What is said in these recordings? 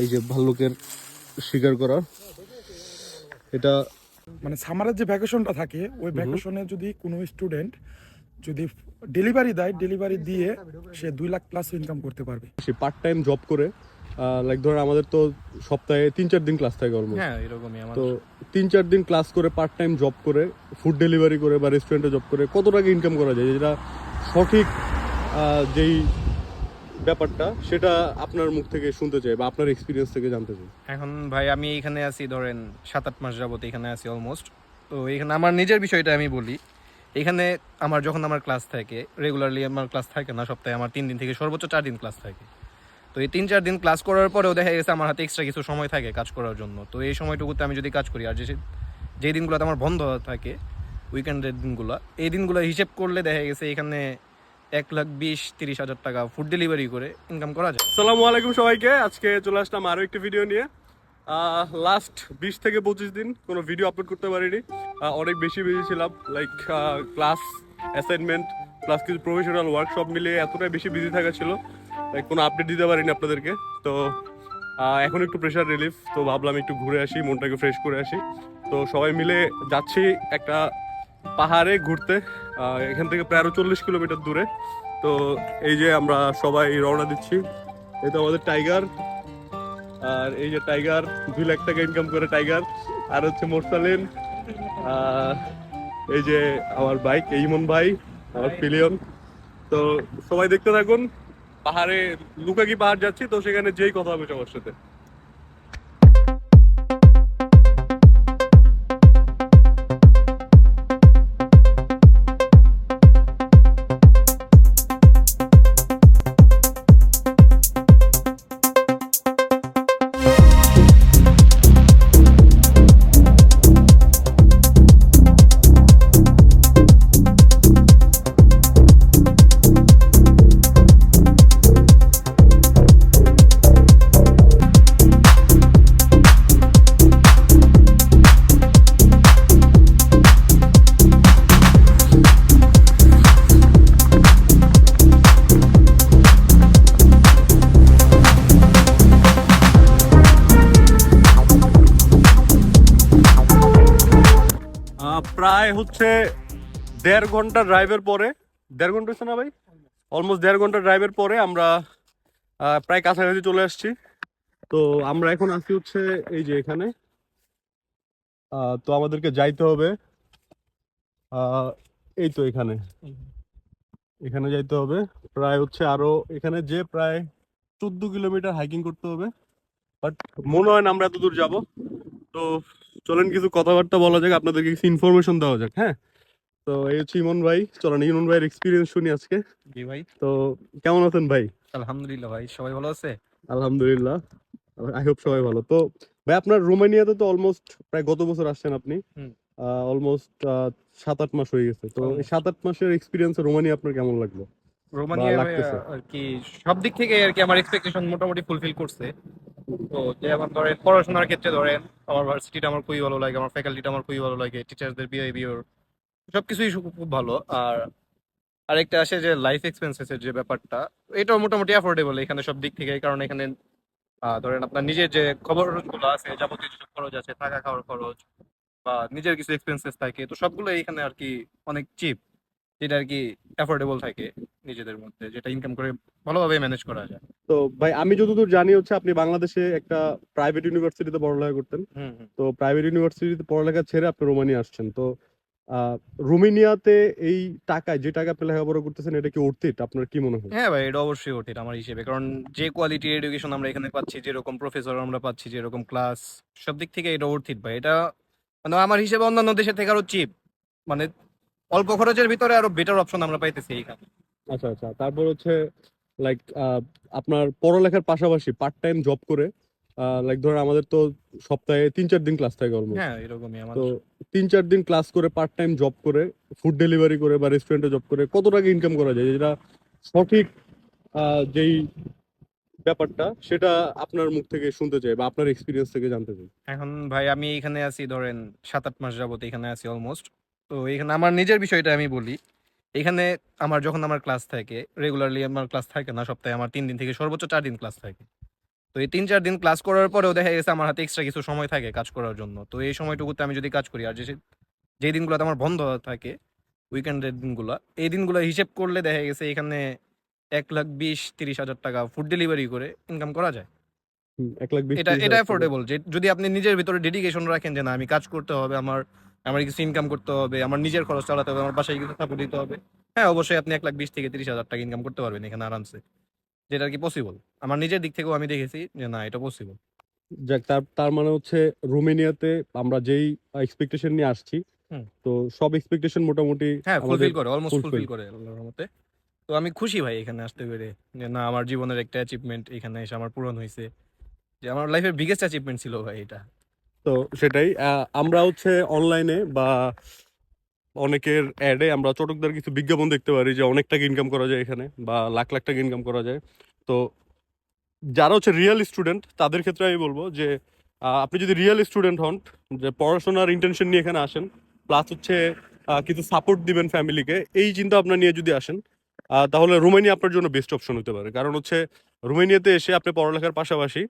এই যে ভাল্লুকের শিকার করা এটা মানে সামারের যে ভ্যাকেশনটা থাকে ওই ভ্যাকেশনে যদি কোনো স্টুডেন্ট যদি ডেলিভারি দেয় ডেলিভারি দিয়ে সে দুই লাখ প্লাস ইনকাম করতে পারবে। সে পার্ট টাইম জব করে লাইক ধরেন আমাদের তো সপ্তাহে তিন চার দিন ক্লাস থাকে অলমোস্ট হ্যাঁ এরকমই তো তিন চার দিন ক্লাস করে পার্ট টাইম জব করে ফুড ডেলিভারি করে বা রেস্টুরেন্টে জব করে কত টাকা ইনকাম করা যায়? যেটা সঠিক যেই ব্যাপারটা, সেটা আপনার মুখ থেকে শুনতে চাই বা আপনার এক্সপিরিয়েন্স থেকে জানতে চাই। এখন ভাই, আমি এখানে আছি ধরেন সাত আট মাস যাবত, এখানে আছি অলমোস্ট তো এখানে আমার নিজের বিষয়টা আমি বলি। এখানে আমার যখন আমার ক্লাস থাকে রেগুলারলি আমার ক্লাস থাকে না, সপ্তাহে আমার তিন দিন থেকে সর্বোচ্চ চার দিন ক্লাস থাকে। তো এই তিন চার দিন ক্লাস করার পরেও দেখা গেছে আমার হাতে এক্সট্রা কিছু সময় থাকে কাজ করার জন্য। তো এই সময়টুকুতে আমি যদি কাজ করি, আর যে যে দিনগুলোতে আমার বন্ধ থাকে উইকেন্ডের দিনগুলো, এই দিনগুলো হিসেব করলে দেখা গেছে এখানে এক লাখ বিশ, তিরিশ হাজার টাকা ফুড ডেলিভারি করে ইনকাম করা যায়। আসসালামু আলাইকুম সবাইকে, আজকে চলে আসলাম আরও একটি ভিডিও নিয়ে। লাস্ট বিশ থেকে পঁচিশ দিন কোনো ভিডিও আপলোড করতে পারিনি। অনেক বেশি বিজি ছিলাম লাইক ক্লাস অ্যাসাইনমেন্ট প্লাস কিছু প্রফেশনাল ওয়ার্কশপ মিলিয়ে এতটাই বেশি বিজি থাকা ছিল লাইক কোনো আপডেট দিতে পারিনি আপনাদেরকে। তো এখন একটু প্রেশার রিলিফ তো ভাবলাম একটু ঘুরে আসি, মনটাকে ফ্রেশ করে আসি। তো সবাই মিলে যাচ্ছি একটা পাহাড়ে ঘুরতে। এখান থেকে প্রায় আরও চল্লিশ কিলোমিটার দূরে। তো এই যে আমরা সবাই রওনা দিচ্ছি। এই তো আমাদের টাইগার। আর এই যে টাইগার দুই লাখ টাকা ইনকাম করে টাইগার। আর হচ্ছে মোরসালিন। এই যে আমার বাইক ইমন ভাই, আমার পিলিয়ন। তো সবাই দেখতে থাকুন। পাহাড়ে, লুকাকি পাহাড় যাচ্ছি, তো সেখানে যেই কথা হবে সবার সাথে। হচ্ছে দেড় ঘণ্টা ড্রাইভের পরে, দেড় ঘণ্টা না ভাই? অলমোস্ট দেড় ঘণ্টা ড্রাইভের পরে আমরা প্রায় কাছাকাছি চলে আসছি। তো আমরা এখন আছি হচ্ছে এই যে এখানে। তো আমাদেরকে যাইতে হবে এই তো এখানে। এখানে যাইতে হবে। প্রায় হচ্ছে আরও, এখানে যে প্রায় চোদ্দ কিলোমিটার হাইকিং করতে হবে। বাট মনে হয় না আমরা এত দূর যাব। তো চলেন কিছু কথাবার্তা বলা যাক আপনাদেরকে কিছু ইনফরমেশন দেওয়া যাক হ্যাঁ? তো এই হচ্ছে ইমন ভাই চলেন ইমন ভাইয়ের এক্সপিরিয়েন্স শুনি আজকে। জি ভাই। তো কেমন আছেন ভাই? আলহামদুলিল্লাহ ভাই সবাই ভালো আছে? আলহামদুলিল্লাহ আই হোপ সবাই ভালো। তো ভাই আপনার রোমানিয়াতে তো অলমোস্ট প্রায় গত বছর আসছেন আপনি। অলমোস্ট সাত আট মাস হয়ে গেছে। তো এই সাত আট মাসের এক্সপিরিয়েন্স রোমানিয়া আপনার কেমন লাগল? রোমানিয়া আর কি সব দিক থেকে আর কি আমার এক্সপেকটেশন মোটামুটি ফুলফিল করছে। তো যেমন ধরেন পড়াশোনার ক্ষেত্রে ধরেন আমার ভার্সিটিটা আমার খুবই ভালো লাগে আমার ফ্যাকাল্টিটা আমার খুবই ভালো লাগে টিচারদের বিহেভিয়ার সবকিছুই খুব ভালো। আর আরেকটা আসে যে লাইফ এক্সপেন্সেসের যে ব্যাপারটা এটাও মোটামুটি অ্যাফোর্ডেবল এখানে সব দিক থেকে কারণ এখানে আহ, ধরেন আপনার নিজের যে খরচগুলো আছে যাবতীয় যেসব খরচ আছে থাকা খাওয়ার খরচ বা নিজের কিছু এক্সপেন্সেস থাকে তো সবগুলো এখানে আর কি অনেক চিপ যেটা আর কি অ্যাফোর্ডেবল থাকে নিজেদের মধ্যে যেটা ইনকাম করে ভালোভাবে ম্যানেজ করা যায়। তো ভাই আমি যতদূর জানি হচ্ছে আপনি বাংলাদেশে একটা প্রাইভেট ইউনিভার্সিটিতে পড়ালেখা করতেন। তো প্রাইভেট ইউনিভার্সিটিতে পড়ালেখা ছেড়ে আপনি রোমানিয়া আসছেন। তো রোমানিয়াতে এই টাকায় যে টাকা আপনি লেখাপড়া করতেছেন এটা কি অর্থিত আপনার কি মনে হয়? হ্যাঁ ভাই এটা অবশ্যই ওঠে আমার হিসেবে। কারণ যে কোয়ালিটি এডুকেশন আমরা এখানে পাচ্ছি যেরকম প্রফেসর আমরা পাচ্ছি যেরকম ক্লাস সব দিক থেকে এটা অর্থিত ভাই। এটা মানে আমার হিসেবে অন্যান্য দেশের থেকে আরও চিপ মানে অল্প খরচের ভিতরে আরও বেটার অপশন আমরা পাইতেছি এখানে আচ্ছা আচ্ছা। তারপর হচ্ছে লাইক আপনার পড়ালেখার পাশাপাশি পার্ট টাইম জব করে লাইক ধরেন আমাদের তো সপ্তাহে তিন চার দিন ক্লাস থাকে অলমোস্ট হ্যাঁ এরকমই আমার তো তিন চার দিন ক্লাস করে পার্ট টাইম জব করে ফুড ডেলিভারি করে বা রেস্টুরেন্টে জব করে কত টাকা ইনকাম করা যায়? যেটা সঠিক যেই ব্যাপারটা সেটা আপনার মুখ থেকে শুনতে চাই বা আপনার এক্সপিরিয়েন্স থেকে জানতে চাই। এখন ভাই আমি এখানে আছি ধরেন সাত আট মাস যাবত এখানে আছি অলমোস্ট তো এখানে আমার নিজের বিষয়টা আমি বলি। এখানে আমার যখন আমার ক্লাস থাকে রেগুলারলি আমার ক্লাস থাকে না সপ্তাহে আমার তিন দিন থেকে সর্বোচ্চ চার দিন ক্লাস থাকে। তো এই তিন চার দিন ক্লাস করার পরেও দেখা গেছে আমার হাতে এক্সট্রা কিছু সময় থাকে কাজ করার জন্য। তো এই সময়টুকুতে আমি যদি কাজ করি আর যে যে দিনগুলোতে আমার বন্ধ থাকে উইকেন্ডের দিনগুলো এই দিনগুলো হিসেব করলে দেখা গেছে এখানে এক লাখ বিশ তিরিশ হাজার টাকা ফুড ডেলিভারি করে ইনকাম করা যায়। এটা এটা অ্যাফোর্ডেবল যে যদি আপনি নিজের ভিতরে ডেডিকেশন রাখেন যে না আমি কাজ করতে হবে আমার আমার কিছু ইনকাম করতে হবে আমার নিজের খরচ চালাতে হবে আমার বাসায় কিছু সাপোর্ট দিতে হবে। হ্যাঁ অবশ্যই আপনি এক লাখ বিশ থেকে তিরিশ হাজার টাকা ইনকাম করতে পারবেন এখানে আরামসে। যেটা আর কি পসিবল আমার নিজের দিক থেকেও আমি দেখেছি যে না এটা পসিবল যাক তার তার মানে হচ্ছে রোমেনিয়াতে আমরা যেই এক্সপেকটেশন নিয়ে আসছি। তো সব এক্সপেকটেশন মোটামুটি হ্যাঁ ফুলফিল করে অলমোস্ট ফুলফিল করে আল্লাহর রহমতে। তো আমি খুশি ভাই এখানে আসতে পেরে যে না আমার জীবনের একটা অ্যাচিভমেন্ট এখানে এসে আমার পূরণ হয়েছে। যে আমার লাইফের বিগেস্ট অ্যাচিভমেন্ট ছিল ভাই এটা। তো সেটাই। আমরা হচ্ছে অনলাইনে বা অনেকের অ্যাডে আমরা চটকদার কিছু বিজ্ঞাপন দেখতে পারি যে অনেক টাকা ইনকাম করা যায় এখানে বা লাখ লাখ টাকা ইনকাম করা যায়। তো যারা হচ্ছে রিয়েল স্টুডেন্ট তাদের ক্ষেত্রে আমি বলব যে আপনি যদি রিয়েল স্টুডেন্ট হন, যে পড়াশোনার ইন্টেনশন নিয়ে এখানে আসেন প্লাস হচ্ছে কিছু সাপোর্ট দিবেন ফ্যামিলিকে এই চিন্তা ভাবনা নিয়ে যদি আসেন তাহলে রোমানিয়া আপনার জন্য বেস্ট অপশন হতে পারে। কারণ হচ্ছে রোমানিয়াতে এসে আপনি পড়ালেখার পাশাপাশি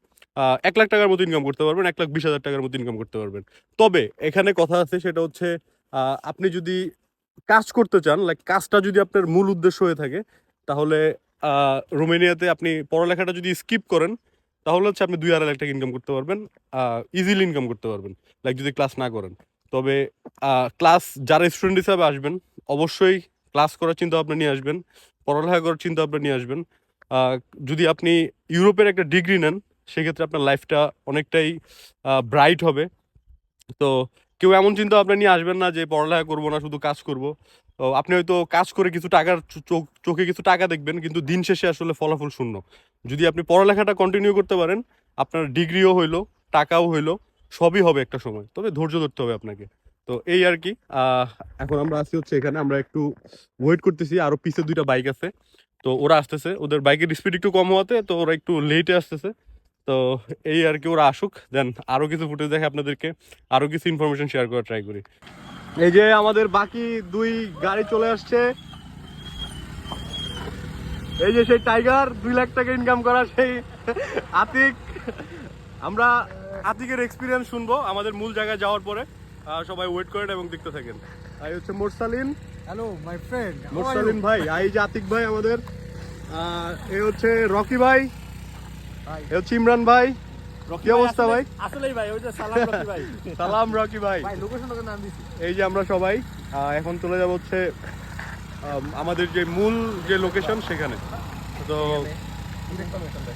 এক লাখ টাকার মতো ইনকাম করতে পারবেন, এক লাখ বিশ হাজার টাকার মতো ইনকাম করতে পারবেন। তবে এখানে কথা আছে, সেটা হচ্ছে আপনি যদি কাজ করতে চান লাইক কাজটা যদি আপনার মূল উদ্দেশ্য হয়ে থাকে, তাহলে রোমেনিয়াতে আপনি পড়ালেখাটা যদি স্কিপ করেন, তাহলে হচ্ছে আপনি দুই আড়াই লাখ টাকা ইনকাম করতে পারবেন ইজিলি ইনকাম করতে পারবেন লাইক যদি ক্লাস না করেন। তবে ক্লাস যারা স্টুডেন্ট হিসাবে আসবেন, অবশ্যই ক্লাস করার চিন্তা ভাবনা নিয়ে আসবেন, পড়ালেখা করার চিন্তা ভাবনা নিয়ে আসবেন। যদি আপনি ইউরোপের একটা ডিগ্রি নেন সেক্ষেত্রে আপনার লাইফটা অনেকটাই ব্রাইট হবে। তো কেউ এমন চিন্তা ভাবনা নিয়ে আসবেন না যে পড়ালেখা করব না, শুধু কাজ করব। তো আপনি হয়তো কাজ করে কিছু টাকার চোখ- চোখে কিছু টাকা দেখবেন, কিন্তু দিন শেষে আসলে ফলাফল শূন্য। যদি আপনি পড়ালেখাটা কন্টিনিউ করতে পারেন, আপনার ডিগ্রিও হইল, টাকাও হইল, সবই হবে একটা সময়। তবে ধৈর্য ধরতে হবে আপনাকে। তো এই আর কি এখন আমরা আছি হচ্ছে এখানে, আমরা একটু ওয়েট করতেছি, আরও পিছে দুইটা বাইক আছে। তো ওরা আসতেছে, ওদের বাইকের স্পিড একটু কম হওয়াতে, তো ওরা একটু লেটে আসতেছে। তো এই আর কি ওরা আসুক। দেন আরও কিছু ফুটেজ দেখে আপনাদেরকে আরও কিছু ইনফরমেশন শেয়ার করার ট্রাই করি। এই যে আমাদের বাকি দুই গাড়ি চলে আসছে। এই যে সেই টাইগার দুই লাখ টাকা ইনকাম করা সেই আতিক। আমরা আতিকের এক্সপিরিয়েন্স শুনব আমাদের মূল জায়গায় যাওয়ার পরে। আহ, সবাই ওয়েট করেন এবং দেখতে থাকেন। এই হচ্ছে Morsalin. Hello my friend Morsalin? ভাই এই যে আতিক ভাই আমাদের। আহ, এ হচ্ছে রকি ভাই. এ হচ্ছে ইমরান ভাই কি অবস্থা ভাই? আসলেই ভাই ওই যে সালাম রকি ভাই। সালাম রকি ভাই। ভাই লোকেশন ওকে নাম দিছি। এই যে আমরা সবাই এখন চলে যাব হচ্ছে আমাদের যে মূল যে লোকেশন সেখানে। তো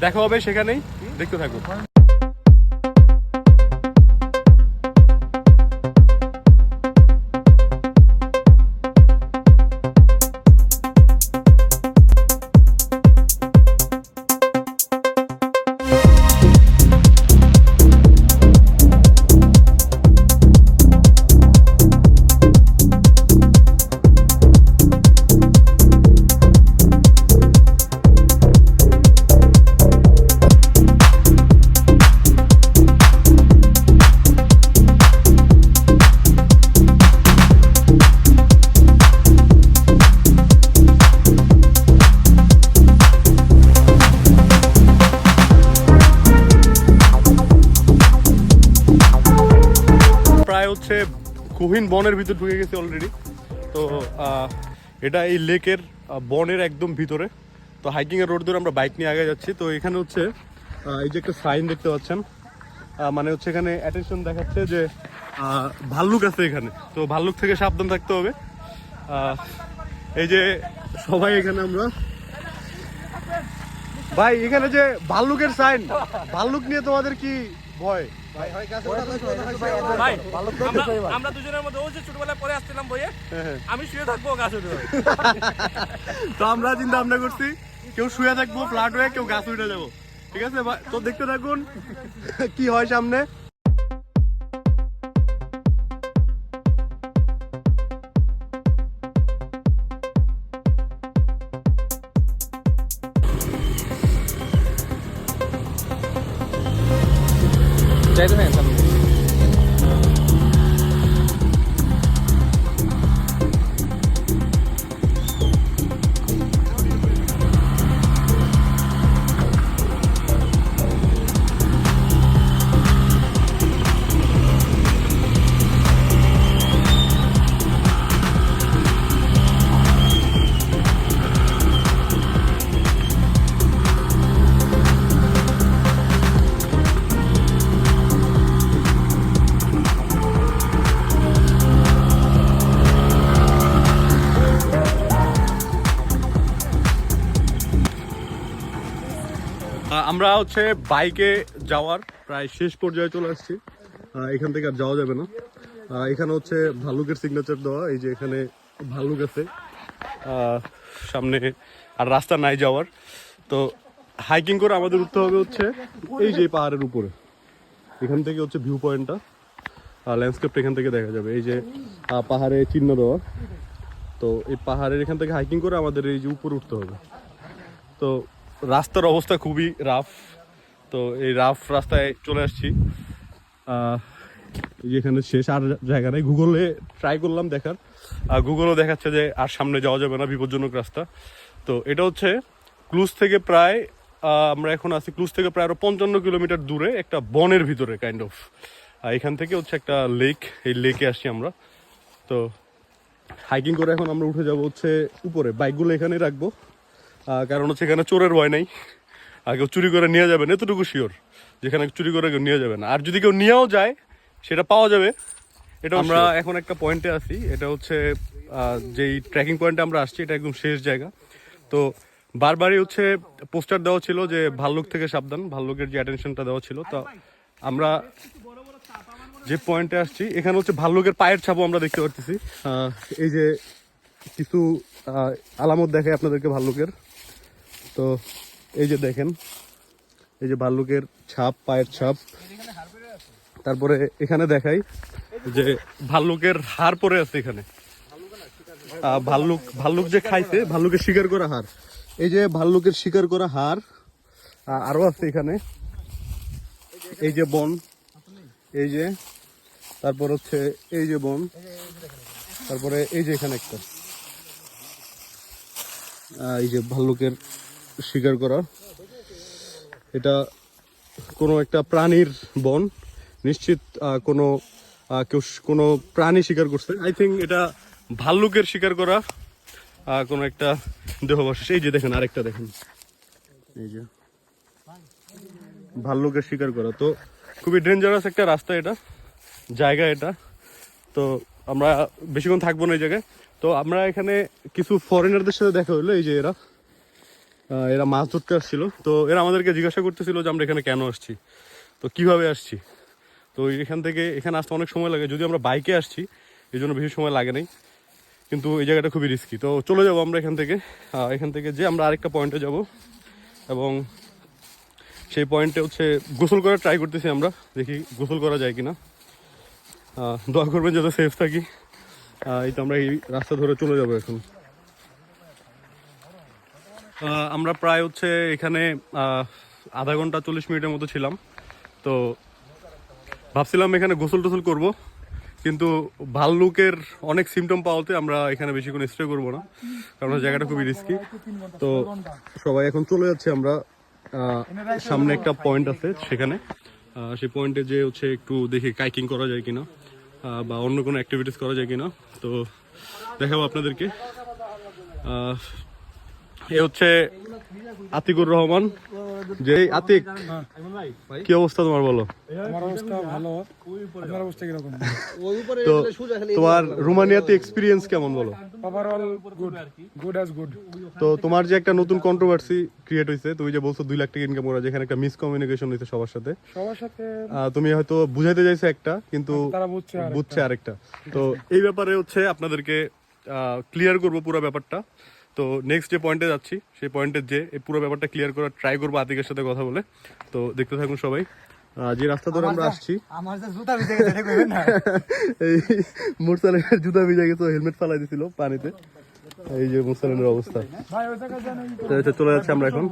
দেখা হবে সেখানেই। দেখতে থাকুন। গহীন বনের ভিতর ঢুকে গেছে অলরেডি তো এটা এই লেকের বনের একদম ভিতরে। তো হাইকিং এর রোড ধরে আমরা বাইক নিয়ে আগে যাচ্ছি। তো এখানে হচ্ছে এই যে একটা সাইন দেখতে পাচ্ছেন মানে হচ্ছে এখানে অ্যাটেনশন দেখাচ্ছে যে ভাল্লুক আছে এখানে। তো ভাল্লুক থেকে সাবধান থাকতে হবে। এই যে সবাই এখানে আমরা ভাই, এখানে যে ভাল্লুকের সাইন ভাল্লুক নিয়ে তোমাদের কি ভয়? আমরা আমরা দুজনের মধ্যে ওই যে ছোটবেলায় পরে আসছিলাম বইয়ে হ্যাঁ, আমি শুয়ে থাকব গাছ উঠে তো আমরা চিন্তা ভাবনা করছি কেউ শুয়ে থাকব ফ্ল্যাট হয়ে কেউ গাছ উঠে যাব। ঠিক আছে ভাই? তো দেখতে থাকুন কি হয় সামনে। আমরা হচ্ছে বাইকে যাওয়ার প্রায় শেষ পর্যায়ে চলে আসছি। এখান থেকে আর যাওয়া যাবে না। এখানে হচ্ছে ভাল্লুকের সিগনেচার দেওয়া, এই যে এখানে ভাল্লুক আছে। সামনে আর রাস্তা নাই যাওয়ার। তো হাইকিং করে আমাদের উঠতে হবে হচ্ছে এই যে পাহাড়ের উপরে। এখান থেকে হচ্ছে ভিউ পয়েন্টটা ল্যান্ডস্কেপটা এখান থেকে দেখা যাবে। এই যে পাহাড়ে চিহ্ন দেওয়া। তো এই পাহাড়ের এখান থেকে হাইকিং করে আমাদের এই যে উপরে উঠতে হবে। তো রাস্তার অবস্থা খুবই রাফ তো এই রাফ রাস্তায় চলে আসছি। এখানে শেষ আর জায়গা নেই। গুগলে ট্রাই করলাম দেখার। আর গুগলও দেখাচ্ছে যে আর সামনে যাওয়া যাবে না, বিপজ্জনক রাস্তা। তো এটা হচ্ছে ক্লুজ থেকে প্রায় আমরা এখন আছি ক্লুজ থেকে প্রায় আরও পঞ্চান্ন কিলোমিটার দূরে একটা বনের ভিতরে কাইন্ড অফ আর এখান থেকে হচ্ছে একটা লেক এই লেকে আসছি আমরা। তো হাইকিং করে এখন আমরা উঠে যাব হচ্ছে উপরে। বাইকগুলো এখানেই রাখব। কারণ হচ্ছে এখানে চোরের ভয় নাই। আর কেউ চুরি করে নিয়ে যাবে না এতটুকু শিওর যেখানে চুরি করে কেউ নিয়ে যাবে না। আর যদি কেউ নিয়েও যায় সেটা পাওয়া যাবে। এটা আমরা এখন একটা পয়েন্টে আছি। এটা হচ্ছে যেই ট্রেকিং পয়েন্টে আমরা আসছি এটা একদম শেষ জায়গা। তো বারবারই হচ্ছে পোস্টার দেওয়া ছিল যে ভাল্লুক থেকে সাবধান ভাল্লুকের যে অ্যাটেনশনটা দেওয়া ছিল। তো আমরা যে পয়েন্টে আসছি এখানে হচ্ছে ভাল্লুকের পায়ের ছাপও আমরা দেখতে পাচ্ছি এই যে কিছু আলামত দেখায় আপনাদেরকে ভাল্লুকের তো এই যে দেখেন, এই যে ভাল্লুকের ছাপ, পায়ের ছাপ। তারপরে এখানে দেখাই যে ভাল্লুকের হার পরে আছে এখানে। ভাল্লুক ভাল্লুক যে খাইছে, ভাল্লুকের শিকার করা হার এই যে ভাল্লুকের শিকার করা হার আরও আছে এখানে। এই যে বন, এই যে, তারপর হচ্ছে এই যে বন, তারপরে এই যে এখানে একটা। এই যে ভাল্লুকের শিকার করা। এটা কোনো একটা প্রাণীর বন। নিশ্চিত কোনো কেউ কোনো প্রাণী শিকার করছে। আই থিঙ্ক এটা ভাল্লুকের শিকার করা কোনো একটা দেহবশেষ এই যে দেখেন, আরেকটা দেখেন। এই যে। ভাল্লুকের শিকার করা। তো খুবই ডেঞ্জারাস একটা রাস্তা এটা, জায়গা এটা। তো আমরা বেশিক্ষণ থাকব না এই জায়গায়। তো আমরা এখানে কিছু ফরেনারদের সাথে দেখা হলো, এই যে এরা। এরা মাছ ধরতে আসছিল। তো এরা আমাদেরকে জিজ্ঞাসা করতেছিল যে আমরা এখানে কেন আসছি। তো কীভাবে আসছি? তো এখান থেকে, এখানে আসতে অনেক সময় লাগে। যদি আমরা বাইকে আসছি এই জন্য বেশি সময় লাগে নাই। কিন্তু এই জায়গাটা খুবই রিস্কি তো চলে যাব আমরা এখান থেকে। এখান থেকে যে আমরা আরেকটা পয়েন্টে যাব। এবং সেই পয়েন্টে হচ্ছে গোসল করার ট্রাই করতেছি আমরা। দেখি গোসল করা যায় কি না দোয়া করবেন যাতে সেফ থাকি। এই তো আমরা এই রাস্তা ধরে চলে যাব এখন। আমরা প্রায় হচ্ছে এখানে আধা ঘণ্টা চল্লিশ মিনিটের মতো ছিলাম। তো ভাবছিলাম এখানে গোসল টোসল করব, কিন্তু ভাল্লুকের অনেক সিমটম পাওয়াতে আমরা এখানে বেশিক্ষণ স্টে করব না, কারণ জায়গাটা খুবই রিস্কি তো সবাই এখন চলে যাচ্ছে আমরা সামনে একটা পয়েন্ট আছে সেখানে। সেই পয়েন্টে যে হচ্ছে একটু দেখি কাইকিং করা যায় কিনা বা অন্য কোনো অ্যাক্টিভিটিস করা যায় কিনা। তো দেখাবো আপনাদেরকে। এ হচ্ছে আতিকুর রহমান। যে আতিক কি অবস্থা তোমার বলো? তো রোমানিয়াতে এক্সপিরিয়েন্স কেমন বলো? তো তোমার যে একটা নতুন কন্ট্রোভার্সি ক্রিয়েট হয়েছে তুমি যে বলছো দুই লাখ টাকা ইনকাম করা যেখানে একটা মিসকমিউনিকেশন হয়েছে সবার সাথে। সবার সাথে তুমি হয়তো বুঝাইতে চাইছো একটা কিন্তু বুঝছে আরেকটা। তো এই ব্যাপারে হচ্ছে আপনাদেরকে ক্লিয়ার করব পুরো ব্যাপারটা। তো নেক্সট যে পয়েন্টে যাচ্ছি সেই পয়েন্টে যে এই পুরো ব্যাপারটা ক্লিয়ার করার ট্রাই করব আতিকের সাথে কথা বলে। তো দেখতে থাকুন সবাই। যে রাস্তা ধরে আমরা আসছি। আমার জুতা ভিজে গেছে এটা কইবেন না? এই মুরসালের জুতা ভিজে গেছে হেলমেট ফালাই দিছিল পানিতে। এই যে মুরসালের অবস্থা। তো চলে যাচ্ছে আমরা এখন।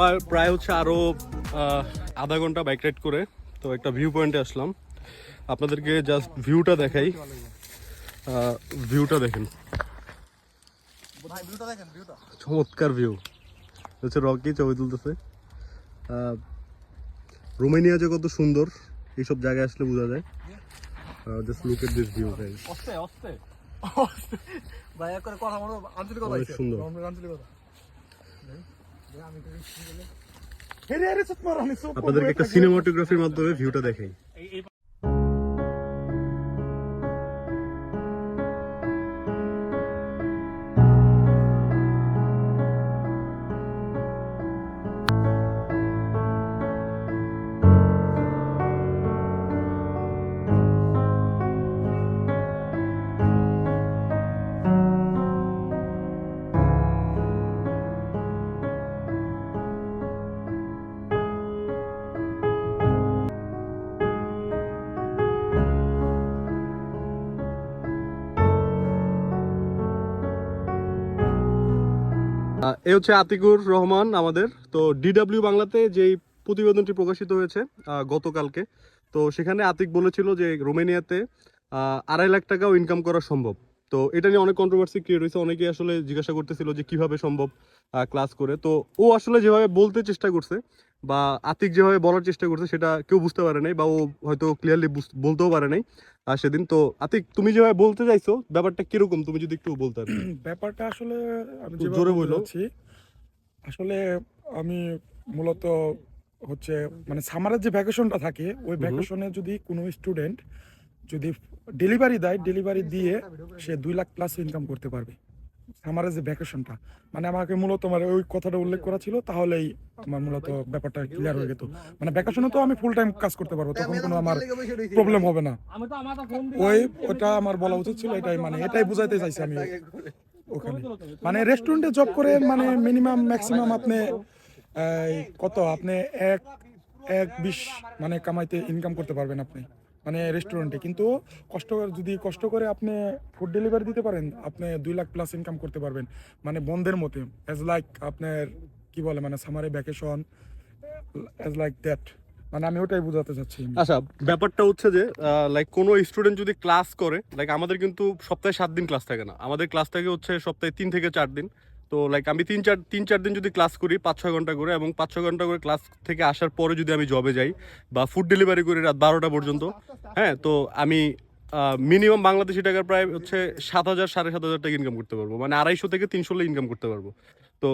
প্রায়- প্রায় হচ্ছে আরও আহ, আধা ঘণ্টা বাইক রাইড করে তো একটা ভিউ পয়েন্টে আসলাম। আপনাদেরকে জাস্ট ভিউটা দেখাই। ভিউটা দেখেন। চমৎকার ভিউ হচ্ছে রকি ছবি তুলতেছে। রোমানিয়া যে কত সুন্দর এইসব জায়গায় আসলে বোঝা যায়। Just look at this view guys অস্তে অস্তে। ভাই করে কথা বলো আঞ্চলিক কথা সুন্দর। আঞ্চলিক কথা হেরে হেরে চুপ মারো, আমি চুপ আপনাদেরকে একটা সিনেমাটোগ্রাফির মাধ্যমে ভিউটা দেখাই। এ হচ্ছে আতিকুর রহমান আমাদের। তো ডিডাব্লিউ বাংলাতে যেই প্রতিবেদনটি প্রকাশিত হয়েছে গতকালকে, তো সেখানে আতিক বলেছিল যে রোমেনিয়াতে আড়াই লাখ টাকাও ইনকাম করা সম্ভব। তো এটা নিয়ে অনেক কন্ট্রোভার্সি ক্রিয়েট হয়েছে। অনেকেই আসলে জিজ্ঞাসা করতেছিল যে কীভাবে সম্ভব ক্লাস করে। তো ও আসলে যেভাবে বলতে চেষ্টা করছে বা আতিক যেভাবে বলার চেষ্টা করছে সেটা কেউ বুঝতে পারে নাই বা ও হয়তো ক্লিয়ারলি বলতেও পারে নাই সেদিন। তো আতিক তুমি যেভাবে বলতে চাইছো ব্যাপারটা কীরকম? তুমি যদি একটু বলতে। ব্যাপারটা আসলে আমি জোরে বলতে বলো। যাচ্ছি, আসলে আমি মূলত হচ্ছে মানে সামারের যে ভ্যাকেশনটা থাকে ওই ভ্যাকেশনে যদি কোনো স্টুডেন্ট যদি ডেলিভারি দেয়, ডেলিভারি দিয়ে সে দুই লাখ প্লাস ইনকাম করতে পারবে। আমার যে ভ্যাকেশনটা মানে আমাকে মূলত আমার ওই কথাটা উল্লেখ করা ছিল, তাহলেই আমার মূলত ব্যাপারটা ক্লিয়ার হয়ে যেত। মানে ভ্যাকেশনে তো আমি ফুল টাইম কাজ করতে পারব, তখন কোনো আমার প্রবলেম হবে না। ওই, ওটা আমার বলা উচিত ছিল, এটাই মানে এটাই বুঝাইতে চাইছি আমি ওখানে। মানে রেস্টুরেন্টে জব করে মানে মিনিমাম ম্যাক্সিমাম আপনি কত? আপনি এক এক বিশ মানে কামাইতে ইনকাম করতে পারবেন আপনি। মানে রেস্টুরেন্টে কিন্তু কষ্ট যদি কষ্ট করে আপনি ফুড ডেলিভারি দিতে পারেন, আপনি দুই লাখ প্লাস ইনকাম করতে পারবেন। মানে বন্ধের মতে অ্যাজ লাইক আপনার কি বলে মানে সামারে ভ্যাকেশন অ্যাজ লাইক দ্যাট মানে আমি ওটাই বোঝাতে চাচ্ছি। আচ্ছা ব্যাপারটা হচ্ছে যে লাইক কোনো স্টুডেন্ট যদি ক্লাস করে লাইক আমাদের কিন্তু সপ্তাহে সাত দিন ক্লাস থাকে না। আমাদের ক্লাস থাকে হচ্ছে সপ্তাহে তিন থেকে চার দিন। তো লাইক আমি তিন চার তিন চার দিন যদি ক্লাস করি, পাঁচ ছয় ঘণ্টা করে এবং পাঁচ ছয় ঘণ্টা করে ক্লাস থেকে আসার পরে যদি আমি জবে যাই বা ফুড ডেলিভারি করি রাত বারোটা পর্যন্ত হ্যাঁ তো আমি মিনিমাম বাংলাদেশি টাকার প্রায় হচ্ছে সাত হাজার, সাড়ে সাত হাজার টাকা ইনকাম করতে পারব। মানে আড়াইশো থেকে তিনশো ইনকাম করতে পারব। তো,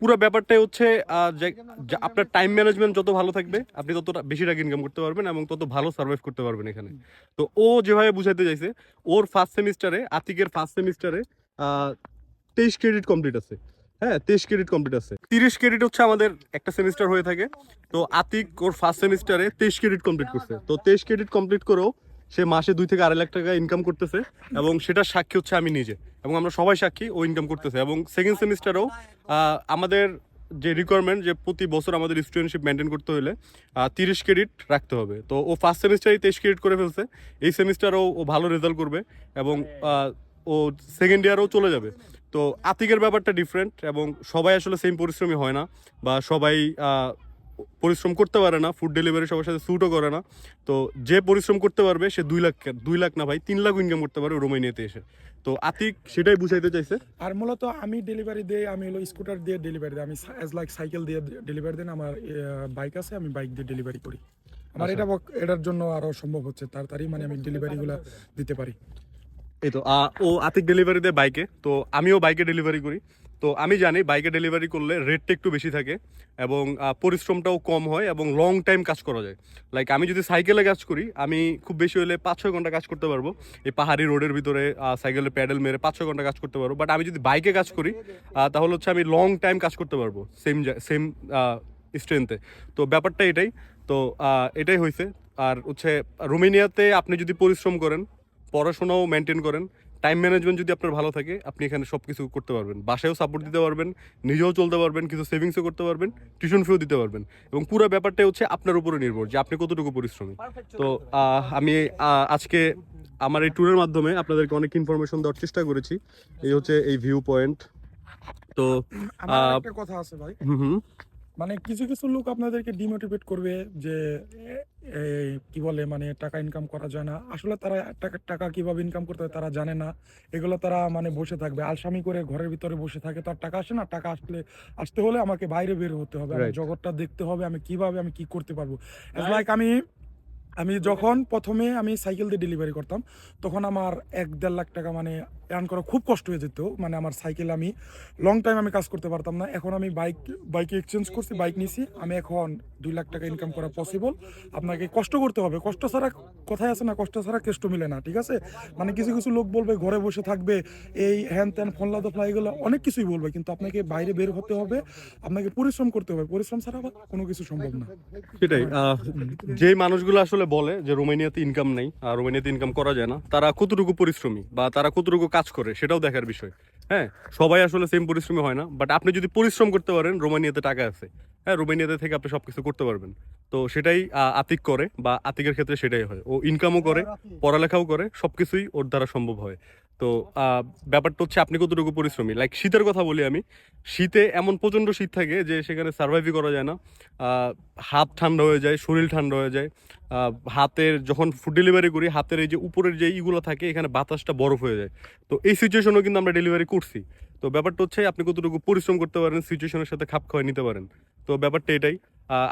পুরো ব্যাপারটাই হচ্ছে আপনার টাইম ম্যানেজমেন্ট যত ভালো থাকবে, আপনি তত বেশি টাকা ইনকাম করতে পারবেন এবং তত ভালো সার্ভাইভ করতে পারবেন এখানে। তো ও যেভাবে বুঝাইতে চাইছে, ওর ফার্স্ট সেমিস্টারে আতিকের ফার্স্ট সেমিস্টারে তেইশ ক্রেডিট কমপ্লিট আছে। হ্যাঁ তেইশ ক্রেডিট কমপ্লিট আছে। তিরিশ ক্রেডিট হচ্ছে আমাদের একটা সেমিস্টার হয়ে থাকে। তো আতিক ওর ফার্স্ট সেমিস্টারে তেইশ ক্রেডিট কমপ্লিট করছে। তো তেইশ ক্রেডিট কমপ্লিট করেও সে মাসে দুই থেকে আড়াই লাখ টাকা ইনকাম করতেছে এবং সেটা সাক্ষী হচ্ছে আমি নিজে। এবং আমরা সবাই সাক্ষী, ও ইনকাম করতেছে। এবং সেকেন্ড সেমিস্টারেও আমাদের যে রিকোয়ারমেন্ট যে প্রতি বছর আমাদের স্টুডেন্টশিপ মেনটেন করতে হলে তিরিশ ক্রেডিট রাখতে হবে। তো ও ফার্স্ট সেমিস্টারে তেইশ ক্রেডিট করে ফেলছে। এই সেমিস্টারও ও ভালো রেজাল্ট করবে এবং ও সেকেন্ড ইয়ারও চলে যাবে। তো আতিকের ব্যাপারটা ডিফারেন্ট এবং সবাই আসলে সেম পরিশ্রমী হয় না বা সবাই পরিশ্রম করতে পারে না ফুড ডেলিভারি সবার সাথে স্যুটও করে না। তো যে পরিশ্রম করতে পারবে সে দুই লাখ দুই লাখ না ভাই তিন লাখ ইনকাম করতে পারবে রোমানিয়াতে এসে। তো আতিক সেটাই বুঝাইতে চাইছে। আর মূলত আমি ডেলিভারি দিই আমি হলো স্কুটার দিয়ে ডেলিভারি দিই। আমি অ্যাজ লাইক সাইকেল দিয়ে ডেলিভারি দেন আমার বাইক আছে আমি বাইক দিয়ে ডেলিভারি করি। আমার এটা এটার জন্য আরও সম্ভব হচ্ছে তাড়াতাড়ি মানে আমি ডেলিভারিগুলো দিতে পারি। এই তো ও আতিক ডেলিভারি দেয় বাইকে তো আমিও বাইকে ডেলিভারি করি। তো আমি জানি বাইকে ডেলিভারি করলে রেটটা একটু বেশি থাকে এবং পরিশ্রমটাও কম হয় এবং লং টাইম কাজ করা যায়। লাইক আমি যদি সাইকেলে কাজ করি, আমি খুব বেশি হলে পাঁচ ছয় ঘণ্টা কাজ করতে পারব। এই পাহাড়ি রোডের ভিতরে সাইকেলে প্যাডেল মেরে পাঁচ ছয় ঘণ্টা কাজ করতে পারব। বাট আমি যদি বাইকে কাজ করি তাহলে হচ্ছে আমি লং টাইম কাজ করতে পারব সেম সেম স্ট্রেংথে তো ব্যাপারটা এটাই, তো এটাই হয়েছে আর হচ্ছে, রোমেনিয়াতে আপনি যদি পরিশ্রম করেন পড়াশোনাও মেনটেন করেন। টাইম ম্যানেজমেন্ট যদি আপনার ভালো থাকে আপনি এখানে সব কিছু করতে পারবেন। বাসায়ও সাপোর্ট দিতে পারবেন নিজেও চলতে পারবেন কিছু সেভিংসও করতে পারবেন টিউশন ফিও দিতে পারবেন। এবং পুরো ব্যাপারটাই হচ্ছে আপনার উপরে নির্ভর যে আপনি কতটুকু পরিশ্রমী। তো আমি আজকে আমার এই ট্যুরের মাধ্যমে আপনাদেরকে অনেক ইনফরমেশন দেওয়ার চেষ্টা করেছি। এই হচ্ছে এই ভিউ পয়েন্ট তো কথা আছে ভাই। হুম। মানে কিছু কিছু লোক আপনাদেরকে ডিমোটিভেট করবে যে কি বলে মানে টাকা ইনকাম করা যায় না। আসলে তারা টাকা টাকা কীভাবে ইনকাম করতে হয় তারা জানে না। এগুলো তারা মানে বসে থাকবে। আলসামি করে ঘরের ভিতরে বসে থাকে। তার আর টাকা আসে না টাকা আসলে আসতে হলে আমাকে বাইরে বের হতে হবে। জগৎটা দেখতে হবে আমি কীভাবে আমি কি করতে পারব? লাইক আমি আমি যখন প্রথমে আমি সাইকেল দিয়ে ডেলিভারি করতাম, তখন আমার এক দেড় লাখ টাকা মানে আর্ন করা খুব কষ্ট হয়ে যেত। মানে আমার সাইকেল আমি লং টাইম আমি কাজ করতে পারতাম না। এখন আমি বাইক বাইকে এক্সচেঞ্জ করছি বাইক নিছি। আমি এখন দুই লাখ টাকা ইনকাম করা পসিবল আপনাকে কষ্ট করতে হবে। কষ্ট ছাড়া কথায় আছে না, কষ্ট ছাড়া কেষ্ট মিলে না, ঠিক আছে? মানে কিছু কিছু লোক বলবে, ঘরে বসে থাকবে, এই হ্যান ত্যান ফোনলা দফলা এগুলো অনেক কিছুই বলবে। কিন্তু আপনাকে বাইরে বের হতে হবে, আপনাকে পরিশ্রম করতে হবে। পরিশ্রম ছাড়া কোনো কিছু সম্ভব না। সেটাই যে মানুষগুলো আসলে বলে যে রোমানিয়াতে ইনকাম নেই আর রোমানিয়াতে ইনকাম করা যায় না। তারা কতটুকু পরিশ্রমী বা তারা কতটুকু কাজ করে সেটাও দেখার বিষয়। হ্যাঁ সবাই আসলে সেম পরিশ্রমী হয় না বাট আপনি যদি পরিশ্রম করতে পারেন রোমানিয়াতে টাকা আছে। হ্যাঁ রোমানিয়াতে থেকে আপনি সব কিছু করতে পারবেন। তো সেটাই আহ, আতিক করে বা আতিকের ক্ষেত্রে সেটাই হয়। ও ইনকামও করে পড়ালেখাও করে সব কিছুই ওর দ্বারা সম্ভব হয়। তো ব্যাপারটা হচ্ছে আপনি কতটুকু পরিশ্রমী? লাইক শীতের কথা বলি আমি। শীতে এমন প্রচণ্ড শীত থাকে যে, সেখানে সার্ভাইভই করা যায় না। হাত ঠান্ডা হয়ে যায়, শরীর ঠান্ডা হয়ে যায়। হাতের যখন ফুড ডেলিভারি করি, হাতের এই যে উপরের যে ইগুলো থাকে, এখানে বাতাসটা বরফ হয়ে যায়। তো এই সিচুয়েশনও কিন্তু আমরা ডেলিভারি করছি। তো ব্যাপারটা হচ্ছে, আপনি কতটুকু পরিশ্রম করতে পারেন সিচুয়েশনের সাথে খাপ খাওয়াই নিতে পারেন। তো ব্যাপারটা এটাই।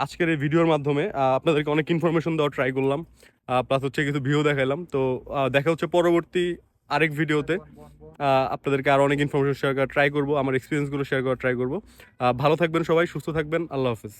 আজকের এই ভিডিওর মাধ্যমে আপনাদেরকে অনেক ইনফরমেশন দেওয়ার ট্রাই করলাম। প্লাস হচ্ছে কিছু ভিউ দেখালাম তো দেখা হচ্ছে পরবর্তী আরেক ভিডিওতে আপনাদেরকে আরও অনেক ইনফরমেশন শেয়ার করা ট্রাই করব, আমার এক্সপিরিয়েন্সগুলো শেয়ার করার ট্রাই করব। ভালো থাকবেন সবাই, সুস্থ থাকবেন, আল্লাহ হাফিজ।